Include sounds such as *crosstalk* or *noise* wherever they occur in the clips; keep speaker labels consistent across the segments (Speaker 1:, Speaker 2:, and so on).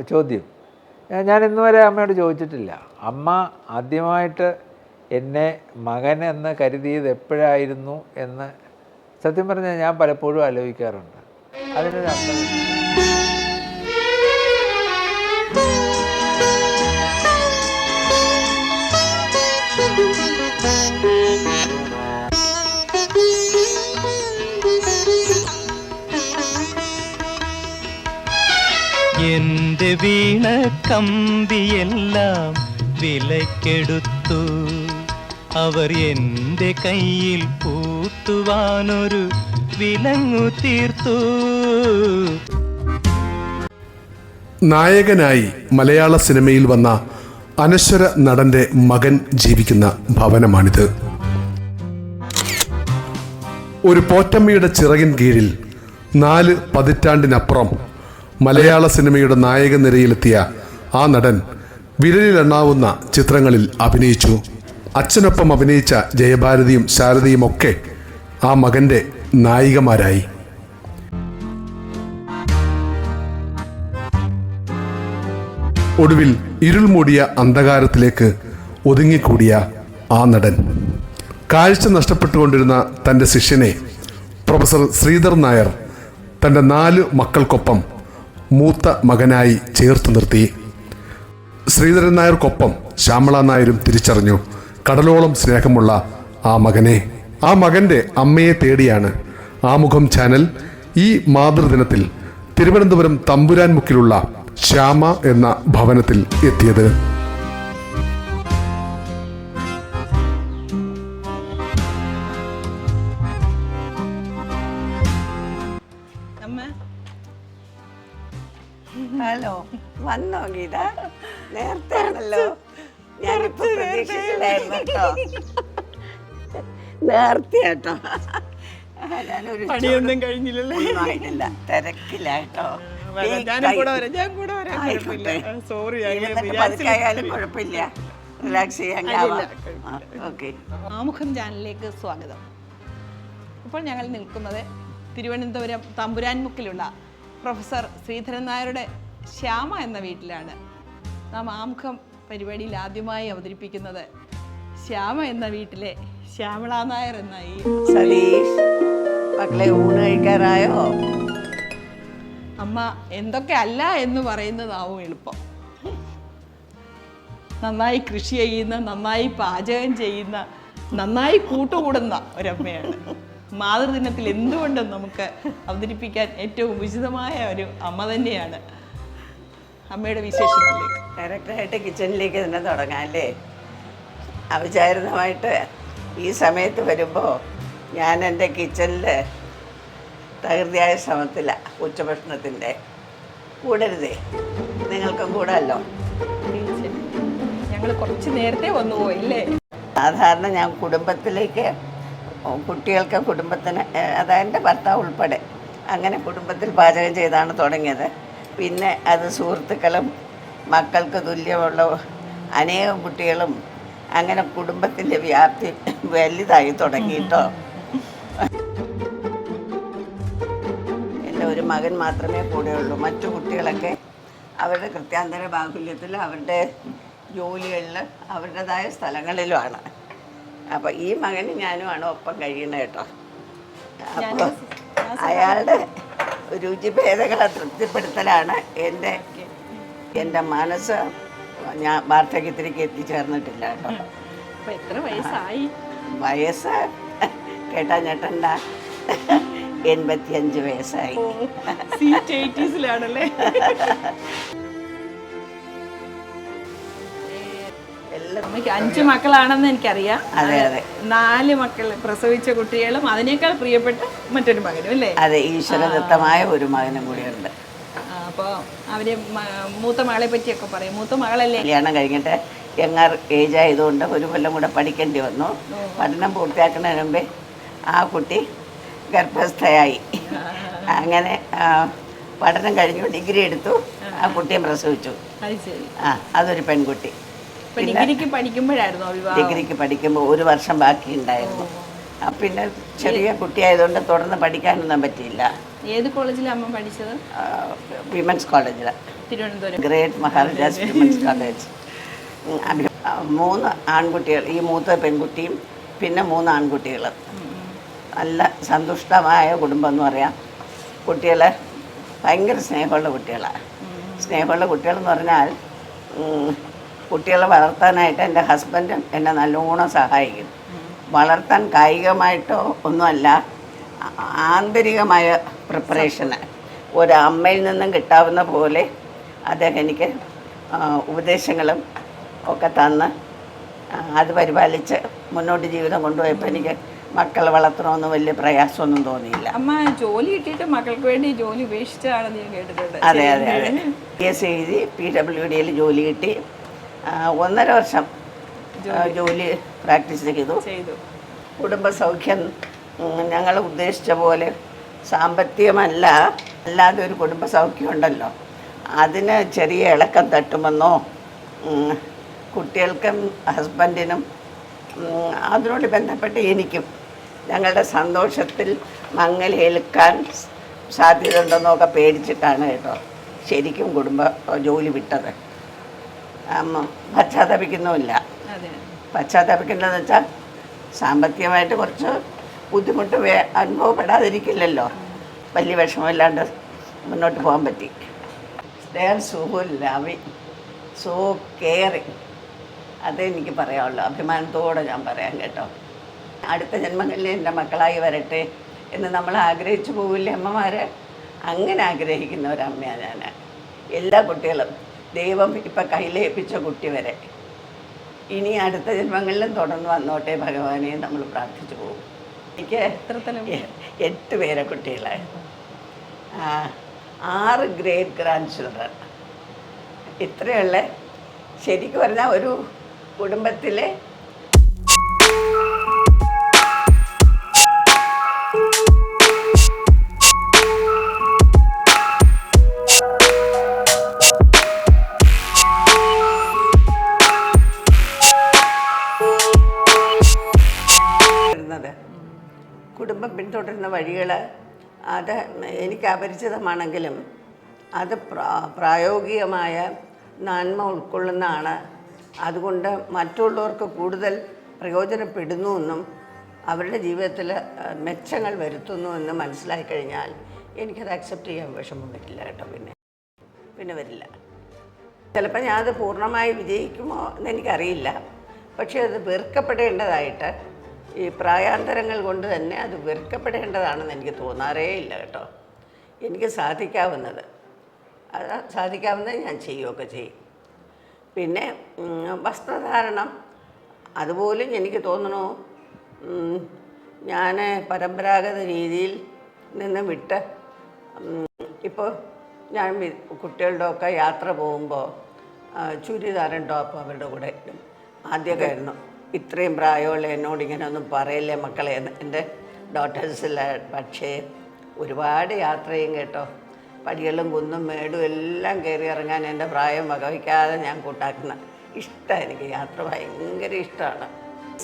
Speaker 1: ചോദ്യം. ഞാൻ- ഇന്ന് വരെ അമ്മയോട് ചോദിച്ചിട്ടില്ല. അമ്മ ആദ്യമായിട്ട് എന്നെ മകൻ എന്ന് കരുതിയത് എപ്പോഴായിരുന്നു എന്ന് സത്യം പറഞ്ഞാൽ ഞാൻ പലപ്പോഴും ആലോചിക്കാറുണ്ട്. അതിനൊരു അർത്ഥം.
Speaker 2: എന്റെ വീണ കമ്പിയെല്ലാം വിലക്കെടുത്തു അവർ എന്റെ കയ്യിൽ പൂത്തുവാനൊരു വിലങ്ങു തീർത്തു.
Speaker 3: നായകനായി മലയാള സിനിമയിൽ വന്ന അനശ്വര നടന്റെ മകൻ ജീവിക്കുന്ന ഭവനമാണിത്. ഒരു പോറ്റമ്മയുടെ ചിറകിൻ കീഴിൽ നാല് പതിറ്റാണ്ടിനപ്പുറം മലയാള സിനിമയുടെ നായക നിരയിലെത്തിയ ആ നടൻ വിരലിലെണ്ണാവുന്ന ചിത്രങ്ങളിൽ അഭിനയിച്ചു. അച്ഛനൊപ്പം അഭിനയിച്ച ജയഭാരതിയും ശാരദയും ഒക്കെ ആ മകന്റെ നായികമാരായി. ഒടുവിൽ ഇരുൾ മൂടിയ അന്ധകാരത്തിലേക്ക് ഒതുങ്ങിക്കൂടിയ ആ നടൻ. കാഴ്ച നഷ്ടപ്പെട്ടുകൊണ്ടിരുന്ന തന്റെ ശിഷ്യനെ പ്രൊഫസർ ശ്രീധർ നായർ തന്റെ നാല് മക്കൾക്കൊപ്പം മൂത്ത മകനായി ചേർത്ത് നിർത്തി. ശ്രീധരൻ നായർക്കൊപ്പം ശ്യാമള നായരും തിരിച്ചറിഞ്ഞു. കടലോളം സ്നേഹമുള്ള ആ മകനെ. ആ മകന്റെ അമ്മയെ തേടിയാണ് ആമുഖം ചാനൽ ഈ മാതൃദിനത്തിൽ തിരുവനന്തപുരം തമ്പുരാൻ മുക്കിലുള്ള ശ്യാമ എന്ന ഭവനത്തിൽ എത്തിയത്.
Speaker 4: വന്നോ ഗീത നേരത്തെ ആണല്ലോ. ഞാനിപ്പോ പ്രതീക്ഷിച്ചില്ലായിരുന്നു കേട്ടോ. നേരത്തെ കേട്ടോ ഞാനൊരു
Speaker 5: പണിയൊന്നും കഴിഞ്ഞില്ലല്ലേ?
Speaker 4: ഒന്നും ആയിട്ടില്ല. തിരക്കില്ല കേട്ടോ.
Speaker 5: വരാം, ഞാനും കൂടെ വരാം. ഞാൻ കൂടെ വരാം കുഴപ്പമില്ല.
Speaker 4: ആയിക്കോട്ടെ.
Speaker 5: സോറി
Speaker 4: കുഴപ്പമില്ല. റിലാക്സ് ചെയ്യാൻ ഓക്കെ.
Speaker 5: ആമുഖം ചാനലിലേക്ക് സ്വാഗതം. ഇപ്പോൾ ഞങ്ങൾ നിൽക്കുന്നത് തിരുവനന്തപുരം തമ്പുരാൻമുക്കിലുള്ള പ്രൊഫസർ ശ്രീധരൻ നായരുടെ ശ്യാമ എന്ന വീട്ടിലാണ് നാം ആമുഖം പരിപാടിയിൽ ആദ്യമായി അവതരിപ്പിക്കുന്നത് ശ്യാമ എന്ന വീട്ടിലെ ശ്യാമള നായർ എന്ന ഈ
Speaker 4: സതീഷ് മക്കളെ ഊണ് കഴിക്കാറായോ?
Speaker 5: അമ്മ എന്തൊക്കെ അല്ല എന്ന് പറയുന്നതാവും എളുപ്പം. നന്നായി കൃഷി ചെയ്യുന്ന നന്നായി പാചകം ചെയ്യുന്ന നന്നായി കൂട്ടുകൂടുന്ന ഒരമ്മയാണ്. മാതൃദിനത്തിൽ എന്തുകൊണ്ടും നമുക്ക് അവതരിപ്പിക്കാൻ ഏറ്റവും ഉചിതമായ ഒരു അമ്മ തന്നെയാണ് അമ്മയുടെ വിശേഷങ്ങളിലേക്ക്.
Speaker 4: ഡയറക്റ്റായിട്ട് കിച്ചണിലേക്ക് തന്നെ തുടങ്ങാം അല്ലേ? അവിചാരിതമായിട്ട് ഈ സമയത്ത് വരുമ്പോൾ ഞാൻ എന്റെ കിച്ചണിൽ തകൃതിയായ ശ്രമത്തില്ല ഉച്ചഭക്ഷണത്തിന്റെ. കൂടരുതേ നിങ്ങൾക്കും കൂടല്ലോ.
Speaker 5: ഞങ്ങൾ കുറച്ച് നേരത്തെ വന്നു പോയില്ലേ?
Speaker 4: സാധാരണ ഞാൻ കുടുംബത്തിലേക്ക് കുട്ടികൾക്ക് കുടുംബത്തിന് അതായത് എന്റെ ഭർത്താവ് ഉൾപ്പെടെ അങ്ങനെ കുടുംബത്തിൽ പാചകം ചെയ്താണ് തുടങ്ങിയത്. പിന്നെ അത് സുഹൃത്തുക്കളും മക്കൾക്ക് തുല്യമുള്ള അനേകം കുട്ടികളും അങ്ങനെ കുടുംബത്തിന്റെ വ്യാപ്തി വലുതായി തുടങ്ങിയിട്ടോ. എന്റെ ഒരു മകൻ മാത്രമേ കൂടെയുള്ളൂ. മറ്റു കുട്ടികളൊക്കെ അവരുടെ കൃത്യാന്തര ബാഹുല്യത്തിൽ അവരുടെ ജോലികളിൽ അവരുടേതായ സ്ഥലങ്ങളിലുമാണ്. അപ്പോൾ ഈ മകനും ഞാനുമാണ് ഒപ്പം കഴിയുന്നത് കേട്ടോ. അപ്പോൾ അയാളുടെ രുചിഭേദങ്ങളെ തൃപ്തിപ്പെടുത്തലാണ് എന്റെ എന്റെ മനസ്സ് ഞാൻ വാർദ്ധക്യത്തിലേക്ക് എത്തിച്ചേർന്നിട്ടില്ല കേട്ടോ.
Speaker 5: എത്ര വയസ്സായി?
Speaker 4: വയസ്സ് കേട്ടാ ഞെട്ടണ്ട. എൺപത്തിയഞ്ച് വയസ്സായി.
Speaker 5: സീറ്റ് എയ്റ്റീസിലാണല്ലേ? *laughs* അമ്മയ്ക്ക് അഞ്ചു മക്കളാണെന്ന് എനിക്കറിയാം.
Speaker 4: അതെ അതെ
Speaker 5: നാല് മക്കൾ പ്രസവിച്ച കുട്ടികളും അതിനേക്കാൾ പ്രിയപ്പെട്ട മറ്റൊരു മകനും അല്ലേ?
Speaker 4: അതെ ഈശ്വരദത്തമായ ഒരു മകനും കൂടിയുണ്ട്.
Speaker 5: അപ്പോൾ അവർ മൂത്ത മകളെ പറ്റിയൊക്കെ പറയും. മൂത്ത മകളല്ലേ?
Speaker 4: കല്യാണം കഴിഞ്ഞിട്ട് എങ്ങാർ ഏജ് ആയതുകൊണ്ട് ഒരു കൊല്ലം കൂടെ പഠിക്കേണ്ടി വന്നു. പഠനം പൂർത്തിയാക്കുന്നതിന് മുമ്പേ ആ കുട്ടി ഗർഭസ്ഥയായി. അങ്ങനെ പഠനം കഴിഞ്ഞു ഡിഗ്രി എടുത്തു. ആ കുട്ടിയെ പ്രസവിച്ചു. ആ അതൊരു പെൺകുട്ടി.
Speaker 5: ഡിഗ്രിക്ക് പഠിക്കുമ്പോഴായിരുന്നു
Speaker 4: ഡിഗ്രിക്ക് പഠിക്കുമ്പോൾ ഒരു വർഷം ബാക്കി ഉണ്ടായിരുന്നു പിന്നെ ചെറിയ കുട്ടിയായതുകൊണ്ട് തുടർന്ന് പഠിക്കാനൊന്നും പറ്റിയില്ല.
Speaker 5: ഏത് കോളേജിലാണ് അമ്മ പഠിച്ചത്?
Speaker 4: വിമൻസ് കോളേജിൽ
Speaker 5: Thiruvananthapuram.
Speaker 4: Great Maharajas women's college. മൂന്ന് ആൺകുട്ടികൾ ഈ മൂത്ത പെൺകുട്ടിയും പിന്നെ മൂന്ന് ആൺകുട്ടികൾ നല്ല സന്തുഷ്ടമായ കുടുംബം എന്ന് പറയാം. കുട്ടികളെ ഭയങ്കര സ്നേഹമുള്ള കുട്ടികളാണ് സ്നേഹമുള്ള കുട്ടികളെന്ന് പറഞ്ഞാൽ കുട്ടികളെ വളർത്താനായിട്ട് എന്റെ ഹസ്ബൻഡും എന്നെ നല്ലോണം സഹായിക്കും. വളർത്താൻ കായികമായിട്ടോ ഒന്നുമല്ല ആന്തരികമായ പ്രിപ്പറേഷന് ഒരമ്മയിൽ നിന്നും കിട്ടാവുന്ന പോലെ അദ്ദേഹം എനിക്ക് ഉപദേശങ്ങളും ഒക്കെ തന്ന് അത് പരിപാലിച്ച് മുന്നോട്ട് ജീവിതം കൊണ്ടുപോയപ്പോൾ എനിക്ക് മക്കളെ വളർത്തണമെന്ന് വലിയ പ്രയാസമൊന്നും തോന്നിയില്ല.
Speaker 5: അമ്മ ജോലി കിട്ടിയിട്ട് മക്കൾക്ക് വേണ്ടി ജോലി ഉപേക്ഷിച്ചതാണെന്ന് ഞാൻ കേട്ടിട്ടുണ്ട്.
Speaker 4: അതെ അതെ അതെ. പി എസ് എഴുതി പി ഡബ്ല്യു ഡിയിൽ ജോലി കിട്ടി. ഒന്നര വർഷം ജോലി. പ്രാക്ടീസ് ചെയ്തു. കുടുംബസൗഖ്യം ഞങ്ങൾ ഉദ്ദേശിച്ച പോലെ സാമ്പത്തികമല്ല അല്ലാതെ ഒരു കുടുംബസൗഖ്യം ഉണ്ടല്ലോ. അതിന് ചെറിയ ഇളക്കം തട്ടുമെന്നോ കുട്ടികൾക്കും ഹസ്ബൻഡിനും അതിനോട് ബന്ധപ്പെട്ട് എനിക്കും ഞങ്ങളുടെ സന്തോഷത്തിൽ മങ്ങലേൽക്കാൻ സാധ്യത ഉണ്ടെന്നൊക്കെ പേടിച്ചിട്ടാണ് കേട്ടോ ശരിക്കും കുടുംബ ജോലി വിട്ടത്. പശ്ചാത്തപിക്കുന്നുമില്ല. പശ്ചാത്തപിക്കേണ്ടതെന്ന് വെച്ചാൽ സാമ്പത്തികമായിട്ട് കുറച്ച് ബുദ്ധിമുട്ട് വേ അനുഭവപ്പെടാതിരിക്കില്ലല്ലോ. വലിയ വിഷമമില്ലാണ്ട് മുന്നോട്ട് പോകാൻ പറ്റി. സ്നേഹം are so loving so caring അതേ എനിക്ക് പറയാനുള്ളൂ. അഭിമാനത്തോടെ ഞാൻ പറയാം കേട്ടോ. അടുത്ത ജന്മങ്ങളിൽ എന്റെ മക്കളായി വരട്ടെ എന്ന് നമ്മൾ ആഗ്രഹിച്ചു പോകില്ലേ അമ്മമാരെ? അങ്ങനെ ആഗ്രഹിക്കുന്ന ഒരമ്മയാണ് ഞാൻ എല്ലാ കുട്ടികളും ദൈവം ഇപ്പം കയ്യിലേൽപ്പിച്ച കുട്ടി വരെ. ഇനി അടുത്ത ജന്മങ്ങളിലും തുടർന്ന് വന്നോട്ടെ ഭഗവാനെ നമ്മൾ പ്രാർത്ഥിച്ചു പോകും. എനിക്ക്? എട്ട് പേരെ കുട്ടികളെ. ആറ് ഗ്രേറ്റ് ഗ്രാൻഡ് ചിൽഡ്രൻ. ഇത്രയുള്ള ശരിക്കും പറഞ്ഞാൽ ഒരു കുടുംബത്തിലെ വരുന്നത്. കുടുംബം പിന്തുടരുന്ന വഴികൾ അത് എനിക്ക് അപരിചിതമാണെങ്കിലും അത് പ്രായോഗികമായ നന്മ ഉൾക്കൊള്ളുന്നതാണ്. അതുകൊണ്ട് മറ്റുള്ളവർക്ക് കൂടുതൽ പ്രയോജനപ്പെടുന്നു എന്നും അവരുടെ ജീവിതത്തിൽ മെച്ചങ്ങൾ വരുത്തുന്നു എന്ന് മനസ്സിലായി കഴിഞ്ഞാൽ എനിക്കത് അക്സെപ്റ്റ് ചെയ്യാൻ വിഷമം വരില്ല കേട്ടോ പിന്നെ. പിന്നെ വരില്ല. ചിലപ്പോൾ ഞാനത് പൂർണമായി വിജയിക്കുമോ എന്ന് എനിക്കറിയില്ല. പക്ഷേ അത് വെറുക്കപ്പെടേണ്ടതായിട്ട് ഈ പ്രായാന്തരങ്ങൾ കൊണ്ട് തന്നെ അത് വെറുക്കപ്പെടേണ്ടതാണെന്ന് എനിക്ക് തോന്നാറേ ഇല്ല കേട്ടോ. എനിക്ക് സാധിക്കാവുന്നത്. അത് സാധിക്കാവുന്നത് ഞാൻ ചെയ്യുകയൊക്കെ ചെയ്യും. പിന്നെ വസ്ത്രധാരണം അതുപോലും എനിക്ക് തോന്നണു ഞാൻ പരമ്പരാഗത രീതിയിൽ നിന്ന് വിട്ട് ഇപ്പോൾ ഞാൻ കുട്ടികളുടെ ഒക്കെ യാത്ര പോകുമ്പോൾ ചുരിദാറും ടോപ്പ് അവരുടെ കൂടെ ഇടും. ആദ്യമൊക്കെ ആയിരുന്നു. ഇത്രയും പ്രായമുള്ള എന്നോട് ഇങ്ങനെ ഒന്നും പറയില്ലേ മക്കളെ? എന്റെ ഡോട്ടേഴ്സില്ല പക്ഷേ ഒരുപാട് യാത്രയും കേട്ടോ. പടികളും കുന്നും മേടും എല്ലാം കയറി ഇറങ്ങാൻ എന്റെ പ്രായം വകവയ്ക്കാതെ ഞാൻ കൂട്ടാക്കുന്ന ഇഷ്ടമാണ് എനിക്ക്. യാത്ര ഭയങ്കര ഇഷ്ടമാണ്.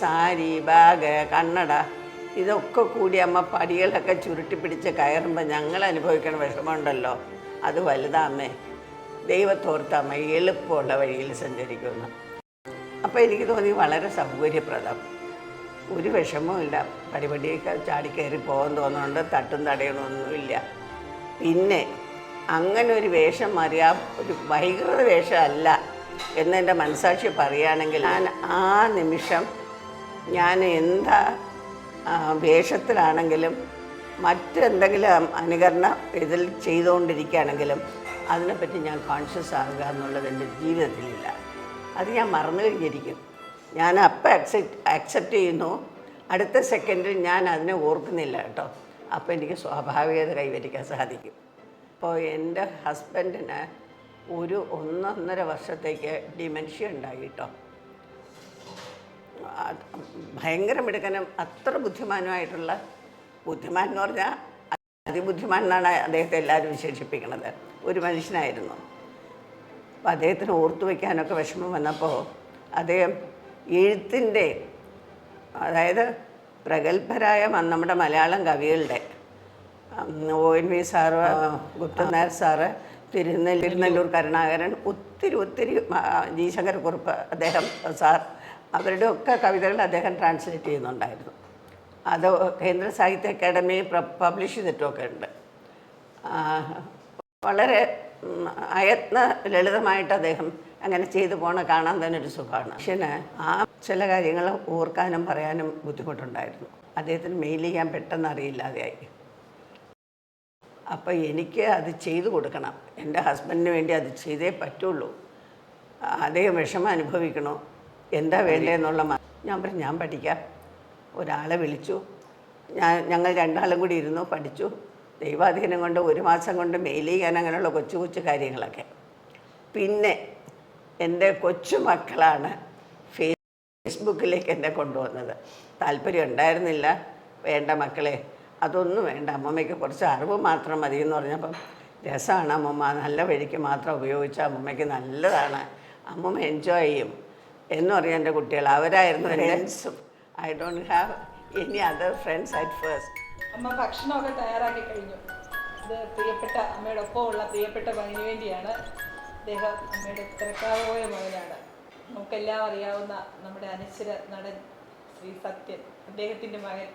Speaker 4: സാരി ബാഗ് കണ്ണട ഇതൊക്കെ കൂടി അമ്മ പടികളൊക്കെ ചുരുട്ടി പിടിച്ച് കയറുമ്പോൾ ഞങ്ങൾ അനുഭവിക്കണ വിഷമമുണ്ടല്ലോ. അത് വലുതാമ്മേ ദൈവത്തോർത്തമ്മ എളുപ്പമുള്ള വഴിയിൽ സഞ്ചരിക്കുന്നു അപ്പോൾ എനിക്ക് തോന്നി വളരെ സൗകര്യപ്രദം. ഒരു വിഷമവും ഇല്ല പടിപടിയൊക്കെ ചാടിക്കയറി പോകാൻ തോന്നുന്നുണ്ട്. തട്ടും തടയണമൊന്നുമില്ല പിന്നെ അങ്ങനെ ഒരു വേഷം മാറിയ ഒരു വൈകൃത വേഷമല്ല എന്നെന്റെ മനസാക്ഷി പറയുകയാണെങ്കിൽ ഞാൻ ആ നിമിഷം ഞാൻ എന്താ വേഷത്തിലാണെങ്കിലും മറ്റെന്തെങ്കിലും അനുകരണം ഇതിൽ ചെയ്തുകൊണ്ടിരിക്കുകയാണെങ്കിലും അതിനെപ്പറ്റി ഞാൻ കോൺഷ്യസ് ആകുക എന്നുള്ളത് എന്റെ ജീവിതത്തിലില്ല. അത് ഞാൻ മറന്നു കഴിഞ്ഞിരിക്കും. ഞാൻ അപ്പം അക്സെപ്റ്റ് അക്സെപ്റ്റ് ചെയ്യുന്നു. അടുത്ത സെക്കൻഡിൽ ഞാൻ അതിനെ ഓർക്കുന്നില്ല കേട്ടോ. അപ്പോൾ എനിക്ക് സ്വാഭാവികത കൈവരിക്കാൻ സാധിക്കും. അപ്പോൾ എന്റെ ഹസ്ബൻഡിന് ഒരു ഒന്നൊന്നര വർഷത്തേക്ക് ഡിമെൻഷ്യ ഉണ്ടായി കേട്ടോ. ഭയങ്കര മിടുക്കനും അത്ര ബുദ്ധിമാനുമായിട്ടുള്ള ബുദ്ധിമാൻ എന്ന് പറഞ്ഞാൽ അതിബുദ്ധിമാൻ എന്നാണ് അദ്ദേഹത്തെ എല്ലാവരും വിശേഷിപ്പിക്കുന്നത് ഒരു മനുഷ്യനായിരുന്നു. അപ്പോൾ അദ്ദേഹത്തിന് ഓർത്തു വയ്ക്കാനൊക്കെ വിഷമം വന്നപ്പോൾ അദ്ദേഹം എഴുത്തിന്റെ അതായത് പ്രഗത്ഭരായ നമ്മുടെ Malayalam കവികളുടെ O N V sir Gupthan Nair sir Thirunelloor Thirunelloor Karunakaran ഒത്തിരി ഒത്തിരി ജി ശങ്കരക്കുറുപ്പ് അദ്ദേഹം സാർ അവരുടെ ഒക്കെ കവിതകൾ അദ്ദേഹം ട്രാൻസ്ലേറ്റ് ചെയ്യുന്നുണ്ടായിരുന്നു. അത് കേന്ദ്ര സാഹിത്യ അക്കാദമി പബ്ലിഷ് ചെയ്തിട്ടൊക്കെ ഉണ്ട്. വളരെ അയത്ന ലളിതമായിട്ട് അദ്ദേഹം അങ്ങനെ ചെയ്തു പോണ കാണാൻ തന്നെ ഒരു സുഖമാണ്. മനുഷ്യന് ആ ചില കാര്യങ്ങൾ ഓർക്കാനും പറയാനും ബുദ്ധിമുട്ടുണ്ടായിരുന്നു. അദ്ദേഹത്തിന് മെയിൽ ചെയ്യാൻ പെട്ടെന്ന് അറിയില്ലാതെയായി. അപ്പോൾ എനിക്ക് അത് ചെയ്തു കൊടുക്കണം. എന്റെ ഹസ്ബൻഡിന് വേണ്ടി അത് ചെയ്തേ പറ്റുള്ളൂ. അദ്ദേഹം വിഷമം അനുഭവിക്കണോ. എന്താ വേണ്ടതെന്നുള്ള ഞാൻ പറഞ്ഞു ഞാൻ പഠിക്കാം. ഒരാളെ വിളിച്ചു. ഞാൻ ഞങ്ങൾ രണ്ടാളും കൂടി ഇരുന്നു പഠിച്ചു. ദൈവാധീനം കൊണ്ട് ഒരു മാസം കൊണ്ട് മെയിൽ ചെയ്യാൻ അങ്ങനെയുള്ള കൊച്ചു കൊച്ചു കാര്യങ്ങളൊക്കെ. പിന്നെ എന്റെ കൊച്ചുമക്കളാണ് ഫേസ്ബുക്കിലേക്ക് എന്നെ കൊണ്ടുവന്നത്. താല്പര്യം ഉണ്ടായിരുന്നില്ല. വേണ്ട മക്കളെ അതൊന്നും വേണ്ട. അമ്മമ്മയ്ക്ക് കുറച്ച് അറിവ് മാത്രം മതി എന്ന് പറഞ്ഞപ്പം രസമാണ് അമ്മമ്മ. നല്ല വഴിക്ക് മാത്രം ഉപയോഗിച്ചാൽ അമ്മമ്മയ്ക്ക് നല്ലതാണ്. അമ്മമ്മ എൻജോയ് ചെയ്യും. എന്ന് പറയും എന്റെ കുട്ടികൾ. അവരായിരുന്നു ഫ്രണ്ട്സും I don't have any other friends at first
Speaker 5: അമ്മ ഭക്ഷണമൊക്കെ തയ്യാറാക്കി കഴിഞ്ഞു. ഇത് പ്രിയപ്പെട്ട അമ്മയുടെ ഒപ്പമുള്ള പ്രിയപ്പെട്ട മകന് വേണ്ടിയാണ് അദ്ദേഹം അമ്മയുടെ തിരക്കാവുപോയ മകനാണ്. നമുക്കെല്ലാം അറിയാവുന്ന നമ്മുടെ അനശ്വര നടൻ ശ്രീ സത്യൻ അദ്ദേഹത്തിന്റെ മകൻ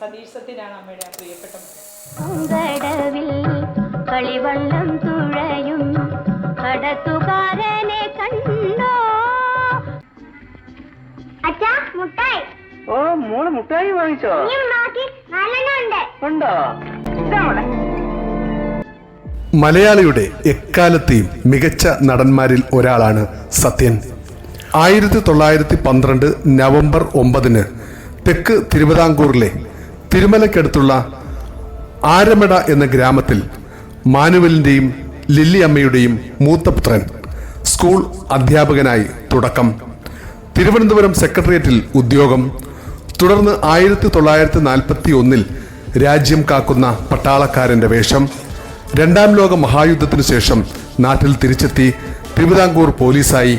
Speaker 5: സതീഷ് സത്യനാണ് അമ്മയുടെ ആ പ്രിയപ്പെട്ട മകൻ.
Speaker 6: കളിവള്ളം തുഴയും കടത്തുകാരനെ കണ്ടോ? അച്ഛാ മുട്ടായി.
Speaker 7: ഓ മോൾ മുട്ടായി വാങ്ങിച്ചോ?
Speaker 3: മലയാളിയുടെ എക്കാലത്തെയും മികച്ച നടന്മാരിൽ ഒരാളാണ് സത്യൻ. ആയിരത്തി തൊള്ളായിരത്തി പന്ത്രണ്ട് നവംബർ ഒമ്പതിന് തെക്ക് തിരുവിതാംകൂറിലെ തിരുമലക്കടുത്തുള്ള ആരമട എന്ന ഗ്രാമത്തിൽ മാനുവലിന്റെയും ലില്ലി അമ്മയുടെയും മൂത്തപുത്രൻ സ്കൂൾ അധ്യാപകനായി തുടക്കം. തിരുവനന്തപുരം സെക്രട്ടേറിയറ്റിൽ ഉദ്യോഗം. തുടർന്ന് ആയിരത്തി തൊള്ളായിരത്തി നാൽപ്പത്തി ഒന്നിൽ രാജ്യം കാക്കുന്ന പട്ടാളക്കാരന്റെ വേഷം രണ്ടാം ലോക മഹായുദ്ധത്തിനു ശേഷം നാട്ടിൽ തിരിച്ചെത്തി തിരുവിതാംകൂർ പോലീസായി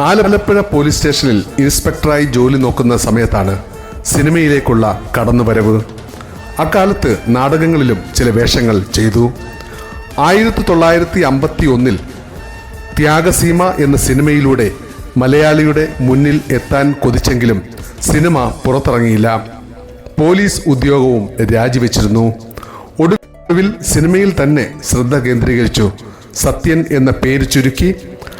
Speaker 3: ആലപ്പുഴ പോലീസ് സ്റ്റേഷനിൽ ഇൻസ്പെക്ടറായി ജോലി നോക്കുന്ന സമയത്താണ് സിനിമയിലേക്കുള്ള കടന്നുവരവ്. അക്കാലത്ത് നാടകങ്ങളിലും ചില വേഷങ്ങൾ ചെയ്തു. ആയിരത്തി തൊള്ളായിരത്തി അമ്പത്തി ഒന്നിൽ ത്യാഗസീമ എന്ന സിനിമയിലൂടെ മലയാളിയുടെ മുന്നിൽ എത്താൻ കൊതിച്ചെങ്കിലും സിനിമ പുറത്തിറങ്ങിയില്ല. പോലീസ് ഉദ്യോഗവും രാജിവെച്ചിരുന്നു. ഒടുവിൽ സിനിമയിൽ തന്നെ ശ്രദ്ധ കേന്ദ്രീകരിച്ചു. സത്യൻ എന്ന പേര് ചുരുക്കി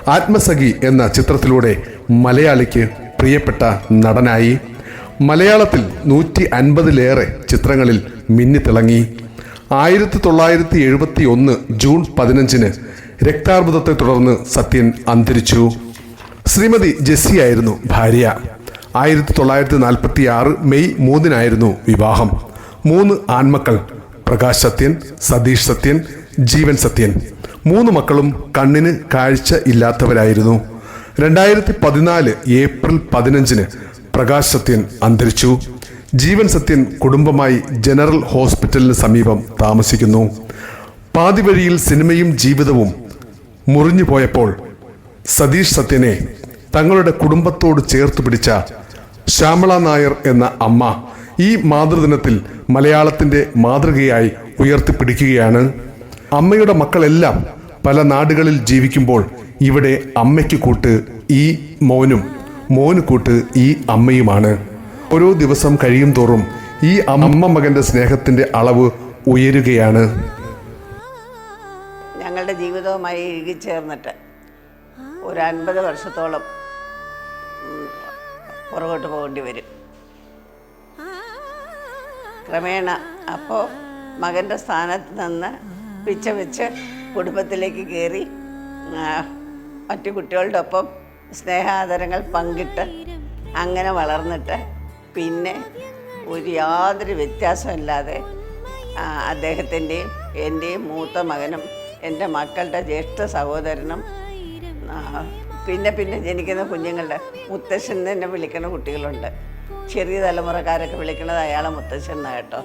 Speaker 3: ആത്മസഖി എന്ന ചിത്രത്തിലൂടെ മലയാളിക്ക് പ്രിയപ്പെട്ട നടനായി. മലയാളത്തിൽ നൂറ്റി അൻപതിലേറെ ചിത്രങ്ങളിൽ മിന്നിത്തിളങ്ങി. ആയിരത്തി തൊള്ളായിരത്തി എഴുപത്തി ഒന്ന് ജൂൺ പതിനഞ്ചിന് രക്താർബുദത്തെ തുടർന്ന് സത്യൻ അന്തരിച്ചു. ശ്രീമതി ജെസ്സിയായിരുന്നു ഭാര്യ. ആയിരത്തി തൊള്ളായിരത്തി നാൽപ്പത്തി ആറ് മെയ് മൂന്നിനായിരുന്നു വിവാഹം. മൂന്ന് ആൺമക്കൾ പ്രകാശ് സത്യൻ സതീഷ് സത്യൻ ജീവൻ സത്യൻ. മൂന്ന് മക്കളും കണ്ണിന് കാഴ്ച ഇല്ലാത്തവരായിരുന്നു. രണ്ടായിരത്തി പതിനാല് ഏപ്രിൽ പതിനഞ്ചിന് പ്രകാശ് സത്യൻ അന്തരിച്ചു. ജീവൻ സത്യൻ കുടുംബമായി ജനറൽ ഹോസ്പിറ്റലിന് സമീപം താമസിക്കുന്നു. പാതിവഴിയിൽ സിനിമയും ജീവിതവും മുറിഞ്ഞു പോയപ്പോൾ സതീഷ് സത്യനെ തങ്ങളുടെ കുടുംബത്തോട് ചേർത്ത് പിടിച്ച ശ്യാമള നായർ എന്ന അമ്മ ഈ മാതൃദിനത്തിൽ മലയാളത്തിന്റെ മാതൃകയായി ഉയർത്തിപ്പിടിക്കുകയാണ്. അമ്മയുടെ മക്കളെല്ലാം പല നാടുകളിൽ ജീവിക്കുമ്പോൾ ഇവിടെ അമ്മയ്ക്ക് കൂട്ട് ഈ മോനും മോന് കൂട്ട് ഈ അമ്മയുമാണ്. ഓരോ ദിവസം കഴിയും തോറും ഈ അമ്മ മകന്റെ സ്നേഹത്തിന്റെ അളവ് ഉയരുകയാണ്.
Speaker 4: ഞങ്ങളുടെ ജീവിതവുമായി ഇഴുകിച്ചേർന്നിട്ട് ഒരു അൻപത് വർഷത്തോളം പുറകോട്ട് പോകേണ്ടി വരും. ക്രമേണ അപ്പോൾ മകന്റെ സ്ഥാനത്ത് നിന്ന് പിച്ച വെച്ച് കുടുംബത്തിലേക്ക് കയറി മറ്റു കുട്ടികളുടെ ഒപ്പം സ്നേഹാദരങ്ങൾ പങ്കിട്ട് അങ്ങനെ വളർന്നിട്ട് പിന്നെ ഒരു യാതൊരു വ്യത്യാസമില്ലാതെ അദ്ദേഹത്തിന്റെയും എന്റെയും മൂത്ത മകനും എന്റെ മക്കളുടെ ജ്യേഷ്ഠ സഹോദരനും പിന്നെ പിന്നെ ജനിക്കുന്ന കുഞ്ഞുങ്ങളുടെ മുത്തശ്ശൻ തന്നെ വിളിക്കുന്ന കുട്ടികളുണ്ട്. ചെറിയ തലമുറക്കാരൊക്കെ വിളിക്കുന്നത് അയാളെ മുത്തശ്ശൻ കേട്ടോ.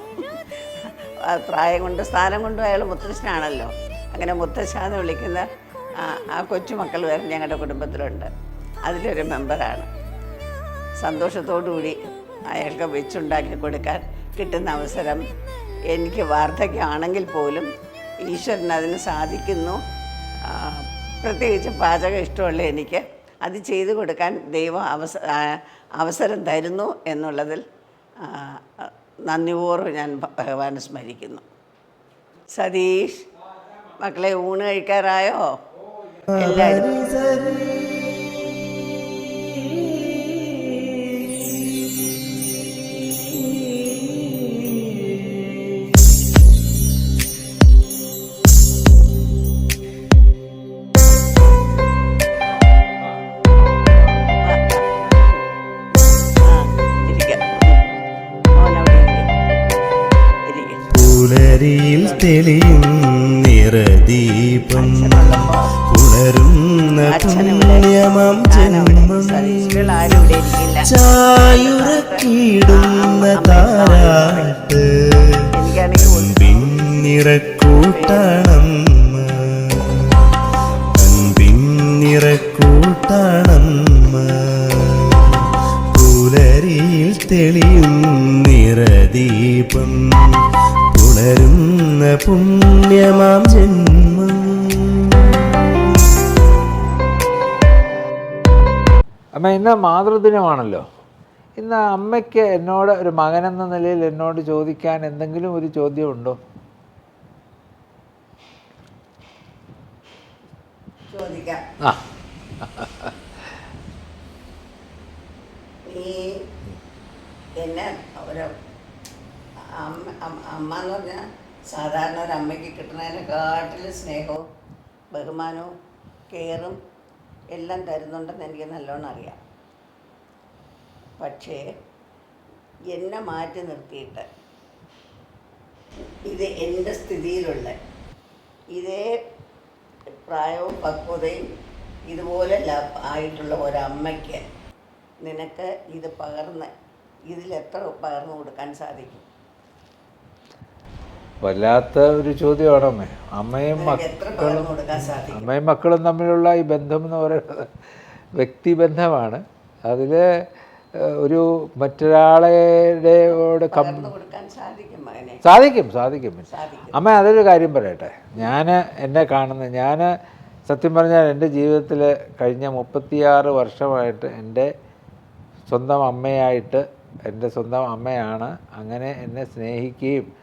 Speaker 4: പ്രായം കൊണ്ട് സ്ഥാനം കൊണ്ടും അയാൾ മുത്തശ്ശനാണല്ലോ. അങ്ങനെ മുത്തശ്ശാന്ന് വിളിക്കുന്ന ആ, കൊച്ചുമക്കൾ വരെ ഞങ്ങളുടെ കുടുംബത്തിലുണ്ട്. അതിലൊരു മെമ്പറാണ്. സന്തോഷത്തോടുകൂടി അയാൾക്ക് വെച്ചുണ്ടാക്കി കൊടുക്കാൻ കിട്ടുന്ന അവസരം എനിക്ക് വാർദ്ധക്യമാണെങ്കിൽ പോലും ഈശ്വരൻ അതിന് സാധിക്കുന്നു. പ്രത്യേകിച്ച് പാചകം ഇഷ്ടമുള്ള എനിക്ക് അത് ചെയ്തു കൊടുക്കാൻ ദൈവം അവസ അവസരം തരുന്നു എന്നുള്ളതിൽ നന്ദിപൂർവം ഞാൻ ഭഗവാനെ സ്മരിക്കുന്നു. സതീഷ് മക്കളെ ഊണ് കഴിക്കാറായോ? എല്ലാവരും. അച്ഛനിവിടെ.
Speaker 2: പുണ്യമം ജന്മം. ചായുറക്കിടുന്ന താരാട്ട്. പിന്നിറക്കൂട്ടണമ്മ പിന്നിറക്കൂട്ടണമ്മ പുലരിയിൽ തെളിയും നിറദീപം. പുണരുന്ന പുണ്യമാം ജന്മം.
Speaker 1: അമ്മ ഇന്ന് മാതൃദിനമാണല്ലോ. ഇന്ന് അമ്മയ്ക്ക് എന്നോട് ഒരു മകൻ എന്ന നിലയിൽ എന്നോട് ചോദിക്കാൻ എന്തെങ്കിലും ഒരു ചോദ്യമുണ്ടോ?
Speaker 4: ചോദിക്കാം.
Speaker 1: ആ.
Speaker 4: ഈ എന്നെ ഒരു അമ്മ അമ്മ- അമ്മ എന്ന് പറഞ്ഞാൽ സാധാരണ ഒരു അമ്മയ്ക്ക് കിട്ടുന്നതിനെക്കാട്ടിലും സ്നേഹവും ബഹുമാനവും കെയറും എല്ലാം തരുന്നുണ്ടെന്ന് എനിക്ക് നല്ലോണം അറിയാം. പക്ഷേ എന്നെ മാറ്റി നിർത്തിയിട്ട് ഇത് എന്റെ സ്ഥിതിയിലുള്ള ഇതേ പ്രായവും പക്വതയും ഇതുപോലെ ആയിട്ടുള്ള ഒരമ്മയ്ക്ക് നിനക്ക് ഇത് പകർന്ന് ഇതിലെത്ര പകർന്നു കൊടുക്കാൻ സാധിക്കും?
Speaker 1: വല്ലാത്ത ഒരു ചോദ്യമാണ് അമ്മേ. അമ്മയും മക്കളും അമ്മയും മക്കളും തമ്മിലുള്ള ഈ ബന്ധം എന്ന് പറയുന്നത് വ്യക്തിബന്ധമാണ് അതിൽ ഒരു മറ്റൊരാളുടെ കം
Speaker 4: സാധിക്കും
Speaker 1: സാധിക്കും സാധിക്കും.
Speaker 4: സാധിക്കും.
Speaker 1: അമ്മ അതൊരു കാര്യം പറയട്ടെ. ഞാൻ എന്നെ കാണുന്ന ഞാൻ സത്യം പറഞ്ഞാൽ എന്റെ ജീവിതത്തിൽ കഴിഞ്ഞ മുപ്പത്തിയാറ് വർഷമായിട്ട് എന്റെ സ്വന്തം അമ്മയായിട്ട് എന്റെ സ്വന്തം അമ്മയാണ്. അങ്ങനെ എന്നെ സ്നേഹിക്കുകയും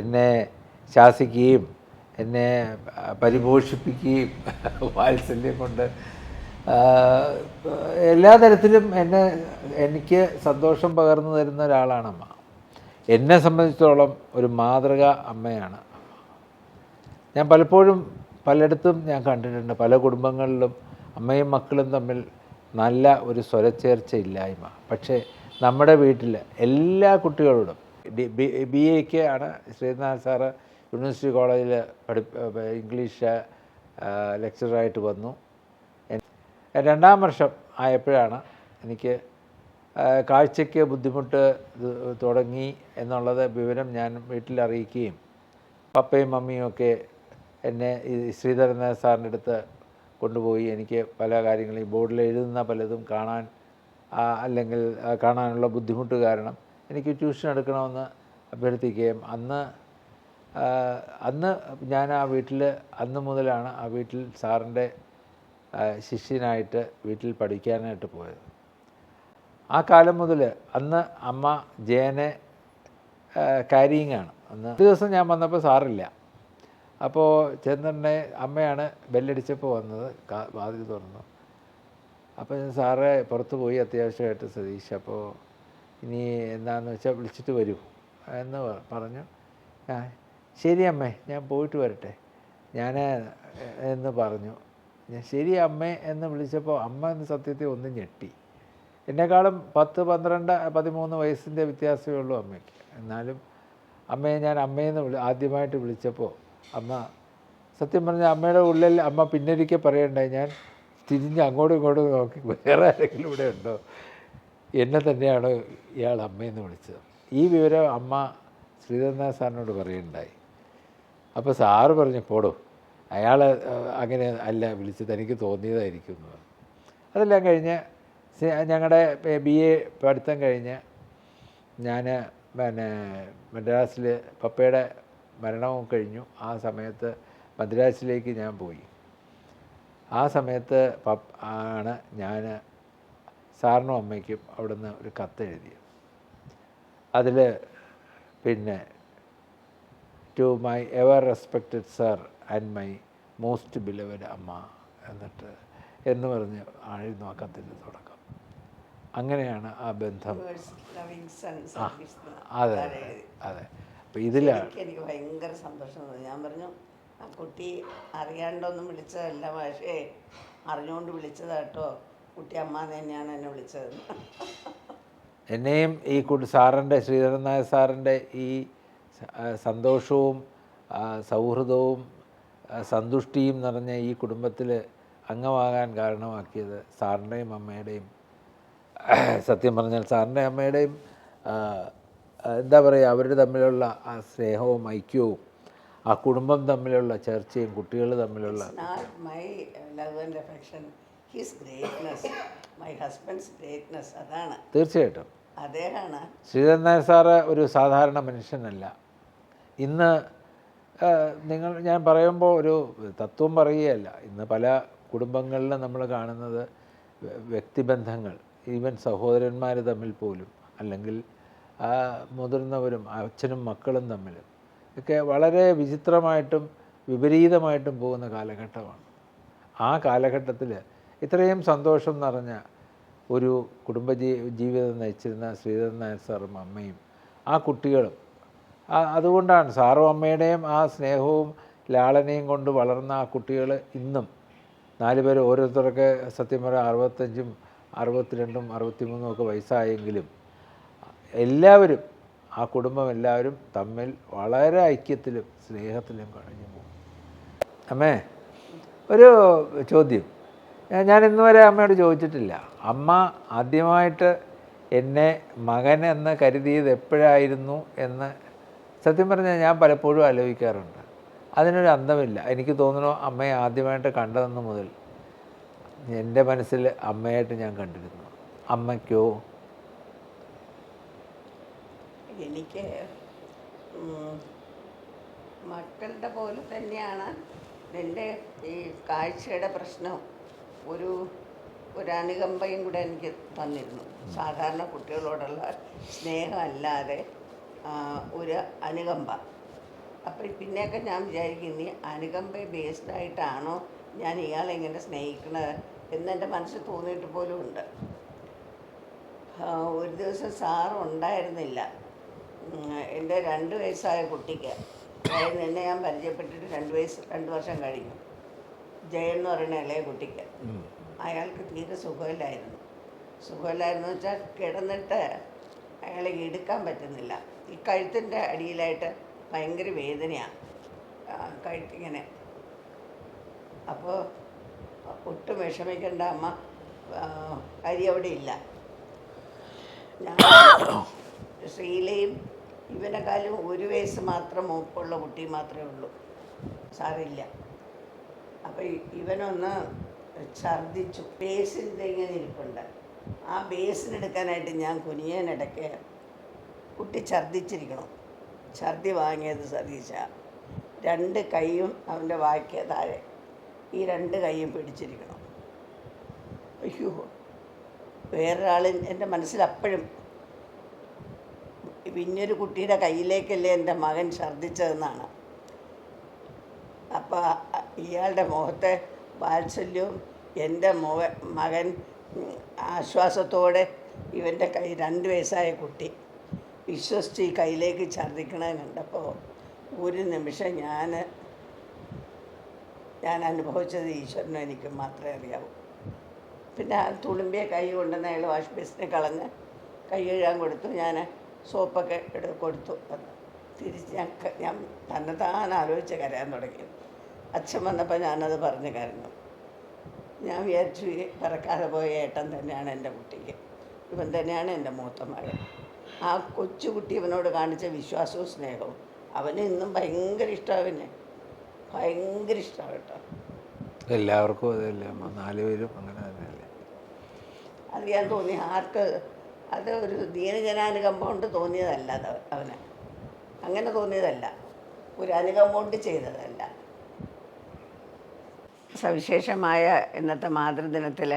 Speaker 1: എന്നെ ശാസിക്കുകയും എന്നെ പരിപോഷിപ്പിക്കുകയും വാത്സല്യം കൊണ്ട് എല്ലാ തരത്തിലും എന്നെ എനിക്ക് സന്തോഷം പകർന്നു തരുന്ന ഒരാളാണ് അമ്മ. എന്നെ സംബന്ധിച്ചിടത്തോളം ഒരു മാതൃക അമ്മയാണ്. ഞാൻ പലപ്പോഴും പലയിടത്തും ഞാൻ കണ്ടിട്ടുണ്ട്. പല കുടുംബങ്ങളിലും അമ്മയും മക്കളും തമ്മിൽ നല്ല ഒരു സ്വരച്ചേർച്ച ഇല്ലായ്മ. പക്ഷേ നമ്മുടെ വീട്ടിൽ എല്ലാ കുട്ടികളോടും ബി എക്ക് ആണ് ശ്രീനാഥ് സാറ് യൂണിവേഴ്സിറ്റി കോളേജിൽ പഠി ഇംഗ്ലീഷ് ലെക്ചറായിട്ട് വന്നു. രണ്ടാം വർഷം ആയപ്പോഴാണ് എനിക്ക് കാഴ്ചയ്ക്ക് ബുദ്ധിമുട്ട് തുടങ്ങി എന്നുള്ളത് വിവരം ഞാൻ വീട്ടിൽ അറിയിക്കുകയും പപ്പയും മമ്മിയും ഒക്കെ എന്നെ ഈ ശ്രീധരൻ നായർ സാറിന്റെ അടുത്ത് കൊണ്ടുപോയി എനിക്ക് പല കാര്യങ്ങളും ഈ ബോർഡിൽ എഴുതുന്ന പലതും കാണാൻ അല്ലെങ്കിൽ കാണാനുള്ള ബുദ്ധിമുട്ട് കാരണം എനിക്ക് ട്യൂഷൻ എടുക്കണമെന്ന് അഭ്യർത്ഥിക്കുകയും അന്ന് അന്ന് ഞാൻ ആ വീട്ടിൽ അന്ന് മുതലാണ് ആ വീട്ടിൽ സാറിന്റെ ശിഷ്യനായിട്ട് വീട്ടിൽ പഠിക്കാനായിട്ട് പോയത്. ആ കാലം മുതൽ അന്ന് അമ്മ ജയനെ കാരിയിങ്ങാണ് അന്ന് ഒരു ദിവസം ഞാൻ വന്നപ്പോൾ സാറില്ല. അപ്പോൾ ചന്ദ്രനെ അമ്മയാണ് ബെല്ലടിച്ചപ്പോൾ വന്നത് വാതിൽ തുറന്നു. അപ്പോൾ സാറേ പുറത്ത് പോയി അത്യാവശ്യമായിട്ട് സതീഷ് അപ്പോൾ ഇനി എന്താണെന്ന് വെച്ചാൽ വിളിച്ചിട്ട് വരൂ. എന്ന് പറഞ്ഞു. ആ ശരി അമ്മേ ഞാൻ പോയിട്ട് വരട്ടെ. ഞാൻ എന്ന് പറഞ്ഞു. ഞാൻ ശരി അമ്മേ എന്ന് വിളിച്ചപ്പോൾ അമ്മ എന്ന് സത്യത്തിൽ ഒന്ന് ഞെട്ടി. എന്നെക്കാളും പത്ത് പന്ത്രണ്ട് പതിമൂന്ന് വയസ്സിന്റെ വ്യത്യാസമേ ഉള്ളൂ അമ്മയ്ക്ക്. എന്നാലും അമ്മയെ ഞാൻ അമ്മയെന്ന് വിളി ആദ്യമായിട്ട് വിളിച്ചപ്പോൾ അമ്മ സത്യം പറഞ്ഞാൽ അമ്മയുടെ ഉള്ളിൽ അമ്മ പിന്നൊരിക്കൽ പറയണ്ടേ ഞാൻ തിരിഞ്ഞ് അങ്ങോട്ടും ഇങ്ങോട്ടും നോക്കി. വേറെ ആരെങ്കിലും ഇവിടെ ഉണ്ടോ? എന്നെ തന്നെയാണ് ഇയാൾ അമ്മയെന്ന് വിളിച്ചത്. ഈ വിവരം അമ്മ ശ്രീധരനാഥ് സാറിനോട് പറയുണ്ടായി അപ്പോൾ സാറ് പറഞ്ഞു പോടോ അയാൾ അങ്ങനെ അല്ല വിളിച്ചത് എനിക്ക് തോന്നിയതായിരിക്കും എന്ന് പറഞ്ഞു. അതെല്ലാം കഴിഞ്ഞ് ഞങ്ങളുടെ ബി എ പഠിത്തം കഴിഞ്ഞ് ഞാൻ പിന്നെ മദ്രാസിൽ പപ്പയുടെ മരണവും കഴിഞ്ഞു. ആ സമയത്ത് മദ്രാസിലേക്ക് ഞാൻ പോയി. ആ സമയത്ത് പപ്പ് ആണ് ഞാൻ സാറിനും അമ്മയ്ക്കും അവിടുന്ന് ഒരു കത്ത് എഴുതി. അതിൽ പിന്നെ to my ever respected sir and my most beloved അമ്മ എന്നിട്ട് എന്ന് പറഞ്ഞ് ആയിരുന്നു ആ കത്തിന്റെ തുടക്കം. അങ്ങനെയാണ് ആ ബന്ധം. അതെ അതെ അപ്പം ഇതിലാണ്
Speaker 4: എനിക്ക് ഭയങ്കര സന്തോഷം. ഞാൻ പറഞ്ഞു ആ കുട്ടി അറിയാണ്ടൊന്നും വിളിച്ചതല്ല പക്ഷേ അറിഞ്ഞുകൊണ്ട് വിളിച്ചതാട്ടോ. കുട്ടി അമ്മ തന്നെയാണ് എന്നെ വിളിച്ചത്
Speaker 1: എന്നെയും ഈ കുട്ടി സാറിന്റെ ശ്രീധരൻ നായർ സാറിന്റെ ഈ സന്തോഷവും സൗഹൃദവും സന്തുഷ്ടിയും നിറഞ്ഞ ഈ കുടുംബത്തിൽ അംഗമാകാൻ കാരണമാക്കിയത് സാറിന്റെയും അമ്മയുടെയും സത്യം പറഞ്ഞാൽ സാറിന്റെ അമ്മയുടെയും എന്താ പറയുക അവർ തമ്മിലുള്ള ആ സ്നേഹവും ഐക്യവും ആ കുടുംബം തമ്മിലുള്ള ചർച്ചയും കുട്ടികൾ തമ്മിലുള്ള
Speaker 4: his greatness my husband's greatness അതാണ്.
Speaker 1: തീർച്ചയായിട്ടും.
Speaker 4: അദ്ദേഹമാണ്
Speaker 1: ശ്രീധരൻ നായർ സാറ് ഒരു സാധാരണ മനുഷ്യനല്ല. ഇന്ന് നിങ്ങൾ ഞാൻ പറയുമ്പോൾ ഒരു തത്വം പറയുകയല്ല. ഇന്ന് പല കുടുംബങ്ങളിലും നമ്മൾ കാണുന്നത് വ്യ- വ്യക്തിബന്ധങ്ങൾ ഈവൻ സഹോദരന്മാർ തമ്മിൽ പോലും അല്ലെങ്കിൽ മുതിർന്നവരും അച്ഛനും മക്കളും തമ്മിലും ഒക്കെ വളരെ വിചിത്രമായിട്ടും വിപരീതമായിട്ടും പോകുന്ന കാലഘട്ടമാണ്. ആ കാലഘട്ടത്തിൽ ഇത്രയും സന്തോഷം നിറഞ്ഞ ഒരു കുടുംബജീ ജീവിതം നയിച്ചിരുന്ന ശ്രീധരൻ നായർ സാറും അമ്മയും ആ കുട്ടികളും അതുകൊണ്ടാണ് സാറും അമ്മയുടെയും ആ സ്നേഹവും ലാളനയും കൊണ്ട് വളർന്ന ആ കുട്ടികൾ ഇന്നും നാല് പേര് ഓരോരുത്തരൊക്കെ സത്യം പറയാം അറുപത്തഞ്ചും അറുപത്തിരണ്ടും അറുപത്തിമൂന്നും ഒക്കെ വയസ്സായെങ്കിലും എല്ലാവരും ആ കുടുംബം എല്ലാവരും തമ്മിൽ വളരെ ഐക്യത്തിലും സ്നേഹത്തിലും കഴിഞ്ഞു പോകും. അമ്മേ ഒരു ചോദ്യം. ഞാൻ- ഇന്ന് വരെ അമ്മയോട് ചോദിച്ചിട്ടില്ല. അമ്മ ആദ്യമായിട്ട് എന്നെ മകൻ എന്ന് കരുതിയത് എപ്പോഴായിരുന്നു എന്ന് സത്യം പറഞ്ഞാൽ ഞാൻ പലപ്പോഴും ആലോചിക്കാറുണ്ട്. അതിനൊരു അന്തമില്ല. എനിക്ക് തോന്നുന്നു അമ്മയെ ആദ്യമായിട്ട് കണ്ടതെന്ന് മുതൽ എന്റെ മനസ്സിൽ അമ്മയായിട്ട് ഞാൻ കണ്ടിരുന്നു. അമ്മയ്ക്കോ?
Speaker 4: എനിക്ക് മക്കളുടെ പോലെ തന്നെയാണ് എന്റെ ഈ കാഴ്ചയുടെ പ്രശ്നം ഒരു ഒരു അനുകമ്പയും കൂടെ എനിക്ക് തന്നിരുന്നു. സാധാരണ കുട്ടികളോടുള്ള സ്നേഹമല്ലാതെ ഒരു അനുകമ്പ. അപ്പം പിന്നെയൊക്കെ ഞാൻ വിചാരിക്കും ഇനി അനുകമ്പ ബേസ്ഡ് ആയിട്ടാണോ ഞാൻ ഇയാളെ ഇങ്ങനെ സ്നേഹിക്കണത് എന്നെന്റെ മനസ്സിൽ തോന്നിയിട്ട് പോലും ഉണ്ട്. ഒരു ദിവസം സാറ് ഉണ്ടായിരുന്നില്ല. എന്റെ രണ്ട് വയസ്സായ കുട്ടിക്ക്. അതായത് എന്നെ ഞാൻ പരിചയപ്പെട്ടിട്ട് രണ്ട് വയസ്സ് രണ്ട് വർഷം കഴിഞ്ഞു. ജയൻ എന്ന് പറയുന്ന ഇളയ കുട്ടിക്ക്. അയാൾക്ക് തീരെ സുഖമില്ലായിരുന്നു. സുഖമില്ലായിരുന്നു വെച്ചാൽ കിടന്നിട്ട് അയാളെ എടുക്കാൻ പറ്റുന്നില്ല. ഈ കഴുത്തിന്റെ അടിയിലായിട്ട് ഭയങ്കര വേദനയാണ് കഴുത്തിങ്ങനെ. അപ്പോൾ ഒട്ടും വിഷമിക്കേണ്ട അമ്മ അരി അവിടെ ഇല്ല. ഞാൻ ശ്രീലയും ഇവനെക്കാളും ഒരു വയസ്സ് മാത്രം മൂപ്പുള്ള കുട്ടി മാത്രമേ ഉള്ളൂ. സാറില്ല. അപ്പോൾ ഇവനൊന്ന് ഛർദിച്ചു ബേസിന്റെ ഇങ്ങനെ ഇരിപ്പുണ്ട്. ആ ബേസിനെടുക്കാനായിട്ട് ഞാൻ കുനിയനിടയ്ക്ക് കുട്ടി ഛർദിച്ചിരിക്കണം ഛർദി വാങ്ങിയത് സതീശ. രണ്ട് കൈയും അവന്റെ വാക്കിയ താഴെ. ഈ രണ്ട് കൈയും പിടിച്ചിരിക്കണം. അയ്യോ. വേറൊരാൾ എന്റെ മനസ്സിൽ അപ്പോഴും പിന്നൊരു കുട്ടിയുടെ കയ്യിലേക്കല്ലേ എന്റെ മകൻ ഛർദ്ദിച്ചതെന്നാണ്. അപ്പോൾ ഇയാളുടെ മുഖത്തെ വാത്സല്യവും എന്റെ മുഖ മകൻ ആശ്വാസത്തോടെ ഇവന്റെ കൈ രണ്ട് വയസ്സായ കുട്ടി വിശ്വസിച്ച് ഈ കയ്യിലേക്ക് ഛർദ്ദിക്കണത് കണ്ടപ്പോൾ ഒരു നിമിഷം ഞാൻ ഞാൻ അനുഭവിച്ചത് ഈശ്വരനും എനിക്ക് മാത്രമേ അറിയാവൂ. പിന്നെ ആ തുളുമ്പിയ കൈ കൊണ്ടുവന്ന് അയാൾ വാഷ് ബേസിനെ കളഞ്ഞ് കൈ കഴുകാൻ കൊടുത്തു. ഞാൻ സോപ്പൊക്കെ എടുത്ത് കൊടുത്തു. തിരിച്ച് ഞാൻ ഞാൻ ഞാൻ തന്നെത്താൻ ആലോചിച്ച് കരയാൻ തുടങ്ങി. അച്ഛൻ വന്നപ്പോൾ ഞാനത് പറഞ്ഞു കരഞ്ഞു ഞാൻ വിചാരിച്ചു പറക്കാതെ പോയ ഏട്ടൻ തന്നെയാണ് എന്റെ കുട്ടിക്ക്. ഇവൻ തന്നെയാണ് എന്റെ മൂത്ത മകൻ. ആ കൊച്ചുകുട്ടി ഇവനോട് കാണിച്ച വിശ്വാസവും സ്നേഹവും അവന് ഇന്നും ഭയങ്കര ഇഷ്ടമാണ് ഭയങ്കര ഇഷ്ടമാണ് കേട്ടോ.
Speaker 1: എല്ലാവർക്കും അതല്ലേ നാല് പേരും അങ്ങനെ തന്നെയല്ലേ
Speaker 4: അത് ഞാൻ തോന്നി ആർക്ക് അത് ഒരു ദീനജനാനുകമ്പ കൊണ്ട് തോന്നിയതല്ല അത് അവന്. അങ്ങനെ തോന്നിയതല്ല. ഒരു അനുകമ്പ കൊണ്ട് ചെയ്തതല്ല. സവിശേഷമായ ഇന്നത്തെ മാതൃദിനത്തിൽ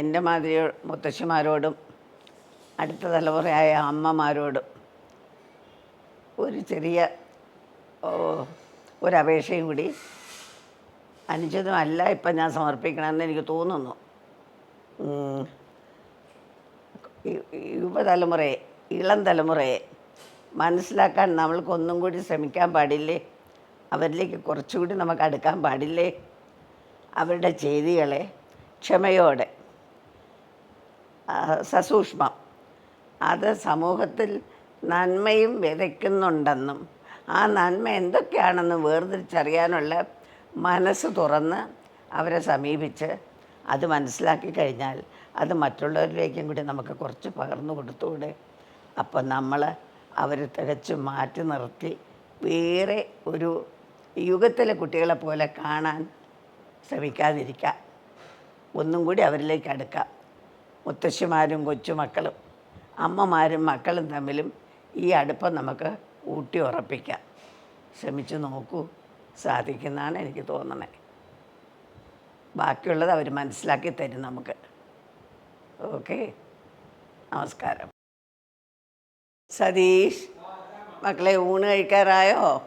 Speaker 4: എന്റെ മാതിരി മുത്തശ്ശിമാരോടും അടുത്ത തലമുറയായ അമ്മമാരോടും ഒരു ചെറിയ ഒരു അപേക്ഷയും കൂടി അനുചിതമല്ല ഇപ്പം ഞാൻ സമർപ്പിക്കണമെന്ന് എനിക്ക് തോന്നുന്നു. യുവതലമുറയെ ഇളം തലമുറയെ മനസ്സിലാക്കാൻ നമ്മൾക്കൊന്നും കൂടി ശ്രമിക്കാൻ പാടില്ലേ അവരിലേക്ക് കുറച്ചുകൂടി നമുക്ക് അടുക്കാൻ പാടില്ലേ? അവരുടെ ചെയ്തികളെ ക്ഷമയോടെ സസൂക്ഷ്മം. അത് സമൂഹത്തിൽ നന്മയും വിതയ്ക്കുന്നുണ്ടെന്നും ആ നന്മ എന്തൊക്കെയാണെന്ന് വേർതിരിച്ചറിയാനുള്ള മനസ്സ് തുറന്ന് അവരെ സമീപിച്ച് അത് മനസ്സിലാക്കി കഴിഞ്ഞാൽ അത് മറ്റുള്ളവരിലേക്കും കൂടി നമുക്ക് കുറച്ച് പകർന്നു കൊടുത്തുകൂടെ? അപ്പം നമ്മൾ അവർ തികച്ചും മാറ്റി നിർത്തി വേറെ ഒരു യുഗത്തിലെ കുട്ടികളെ പോലെ കാണാൻ ശ്രമിക്കാതിരിക്കുക ഒന്നും കൂടി അവരിലേക്ക് അടുക്കാം. മുത്തശ്ശിമാരും കൊച്ചുമക്കളും അമ്മമാരും മക്കളും തമ്മിലും ഈ അടുപ്പം നമുക്ക് ഊട്ടി ഉറപ്പിക്കാം. ശ്രമിച്ചു നോക്കൂ. സാധിക്കുന്നതാണ് എനിക്ക് തോന്നണേ. ബാക്കിയുള്ളത് അവർ മനസ്സിലാക്കി തരും നമുക്ക്. ഓക്കെ? നമസ്കാരം. സതീഷ് മക്കളെ ഊണ് കഴിക്കാറായോ?